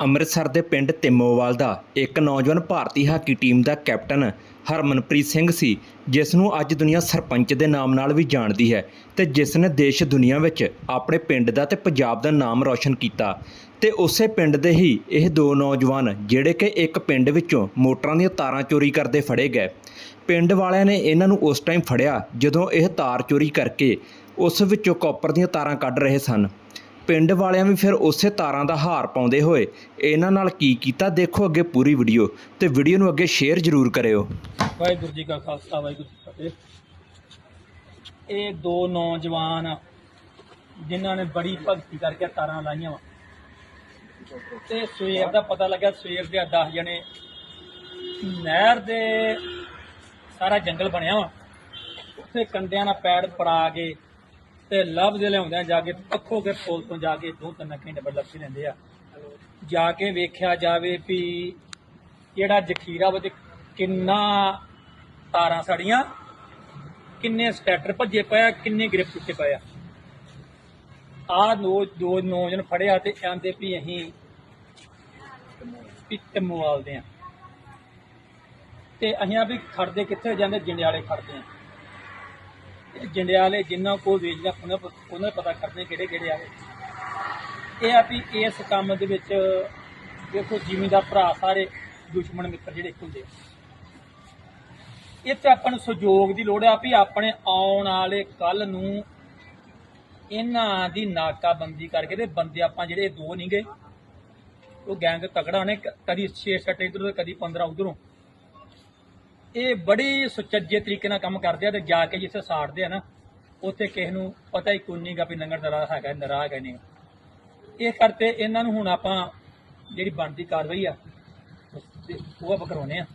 ਅੰਮ੍ਰਿਤਸਰ ਦੇ ਪਿੰਡ ਤਿੰਮੋਵਾਲ ਦਾ ਇੱਕ ਨੌਜਵਾਨ ਭਾਰਤੀ ਹਾਕੀ ਟੀਮ ਦਾ ਕੈਪਟਨ ਹਰਮਨਪ੍ਰੀਤ ਸਿੰਘ ਸੀ, ਜਿਸ ਨੂੰ ਅੱਜ ਦੁਨੀਆ ਸਰਪੰਚ ਦੇ ਨਾਮ ਨਾਲ ਵੀ ਜਾਣਦੀ ਹੈ ਤੇ ਜਿਸ ਨੇ ਦੇਸ਼ ਦੁਨੀਆ ਵਿੱਚ ਆਪਣੇ ਪਿੰਡ ਦਾ ਤੇ ਪੰਜਾਬ ਦਾ ਨਾਮ ਰੌਸ਼ਨ ਕੀਤਾ। ਤੇ ਉਸੇ ਪਿੰਡ ਦੇ ਹੀ ਇਹ ਦੋ ਨੌਜਵਾਨ, ਜਿਹੜੇ ਕਿ ਇੱਕ ਪਿੰਡ ਵਿੱਚੋਂ ਮੋਟਰਾਂ ਦੀਆਂ ਤਾਰਾਂ ਚੋਰੀ ਕਰਦੇ ਫੜੇ ਗਏ। ਪਿੰਡ ਵਾਲਿਆਂ ਨੇ ਇਹਨਾਂ ਨੂੰ ਉਸ ਟਾਈਮ ਫੜਿਆ ਜਦੋਂ ਇਹ ਤਾਰ ਚੋਰੀ ਕਰਕੇ ਉਸ ਵਿੱਚੋਂ ਕਾਪਰ ਦੀਆਂ ਤਾਰਾਂ ਕੱਢ ਰਹੇ ਸਨ। ਪਿੰਡ ਵਾਲਿਆਂ ਵੀ ਫਿਰ ਉਸੇ ਤਾਰਾਂ ਦਾ ਹਾਰ ਪਾਉਂਦੇ ਹੋਏ ਇਹਨਾਂ ਨਾਲ ਕੀ ਕੀਤਾ ਦੇਖੋ ਅੱਗੇ ਪੂਰੀ ਵੀਡੀਓ ਤੇ ਵੀਡੀਓ ਨੂੰ ਅੱਗੇ ਸ਼ੇਅਰ ਜ਼ਰੂਰ ਕਰਿਓ। ਵਾਹਿਗੁਰੂ ਜੀ ਕਾ ਖਾਲਸਾ, ਵਾਹਿਗੁਰੂ ਜੀ ਕੀ ਫਤਿਹ। ਇਹ ਦੋ ਨੌਜਵਾਨ ਜਿਨ੍ਹਾਂ ਨੇ ਬੜੀ ਭਗਤੀ ਕਰਕੇ ਤਾਰਾਂ ਲਾਈਆਂ ਵਾ। ਤੇ ਸਵੇਰ ਦਾ ਪਤਾ ਲੱਗਾ ਸਵੇਰ ਦੇ 10 ਜਣੇ ਨਹਿਰ ਦੇ ਸਾਰਾ ਜੰਗਲ ਬਣਿਆ ਵਾ। ਉੱਥੇ ਕੰਡਿਆਂ ਨਾਲ ਪੈੜ ਪੜਾ ਕੇ ਤੇ ਲੱਭਦੇ ਲਿਆਉਂਦੇ ਜਾ ਕੇ ਪੱਖੋ ਕੇ ਪੁਲ ਤੋਂ ਜਾ ਕੇ ਦੋ ਤਿੰਨ ਘੰਟੇ ਬਾਅਦ ਲੱਭੀ ਲੈਂਦੇ ਆ। ਜਾ ਕੇ ਵੇਖਿਆ ਜਾਵੇ ਵੀ ਜਿਹੜਾ ਜਖੀਰਾ ਵਿੱਚ ਕਿੰਨਾ ਤਾਰਾਂ ਸੜੀਆਂ, ਕਿੰਨੇ ਸਟੈਟਰ ਭੱਜੇ ਪਏ ਕਿੰਨੇ ਗ੍ਰਿਪ ਟੁੱਟੇ ਪਏ ਆ। ਆ ਦੋ ਦੋ ਨੌਜਵਾਨ ਫੜਿਆ ਤੇ ਆਂਦੇ ਵੀ ਅਸੀਂ ਪਿੱਟ ਮਵਾਲਦੇ ਆ। ਤੇ ਅਸੀਂ ਆ ਵੀ ਖੜਦੇ ਕਿੱਥੇ? ਜਾਂਦੇ ਜੰਡਿਆਲੇ ਖੜਦੇ ਆ। ਜੰਡਿਆਲੇ ਜਿੰਨਾ ਕੋਲ ਵੇਚਦਾ ਉਹਨਾਂ ਉਹਨਾਂ ਪਤਾ ਕਰਦੇ ਕਿਹੜੇ ਕਿਹੜੇ ਆਏ ਇਹ ਆ ਵੀ ਇਸ ਕੰਮ ਦੇ ਵਿੱਚ ਦੇਖੋ ਜ਼ਿਮੀਂਦਾਰ ਭਰਾ ਸਾਰੇ ਦੁਸ਼ਮਣ ਮਿੱਤਰ ਜਿਹੜੇ ਹੁੰਦੇ ਆ। ਇੱਥੇ ਆਪਾਂ ਨੂੰ ਸਹਿਯੋਗ ਦੀ ਲੋੜ ਆ ਵੀ ਆਪਣੇ ਆਉਣ ਵਾਲੇ ਕੱਲ ਨੂੰ ਇਹਨਾਂ ਦੀ ਨਾਕਾਬੰਦੀ ਕਰਕੇ ਤੇ ਬੰਦੇ ਆਪਾਂ ਜਿਹੜੇ ਦੋ ਨਹੀਂ ਗਏ। ਉਹ ਗੈਂਗ ਤਕੜਾ ਨੇ, ਕ- ਕਦੀ 6 7 ਇਧਰੋਂ ਕਦੀ 15 ਉਧਰੋਂ। ਇਹ ਬੜੀ ਸੁਚੱਜੇ ਤਰੀਕੇ ਨਾਲ ਕੰਮ ਕਰਦੇ ਆ ਤੇ ਜਾ ਕੇ ਜਿੱਥੇ ਸਾੜਦੇ ਆ ਨਾ, ਉੱਥੇ ਕਿਸੇ ਨੂੰ ਪਤਾ ਹੀ ਕੋਈ ਨਹੀਂਗਾ ਵੀ ਨੰਗਰ ਦਰਾ ਹੈਗਾ ਨਰਾ ਹੈਗਾ ਨਹੀਂ। ਇਹ ਕਰਤੇ ਇਹਨਾਂ ਨੂੰ ਹੁਣ ਆਪਾਂ ਜਿਹੜੀ ਬਣਦੀ ਕਾਰਵਾਈ ਆ ਉਹ ਆਪਾਂ ਕਰਾਉਨੇ ਆ।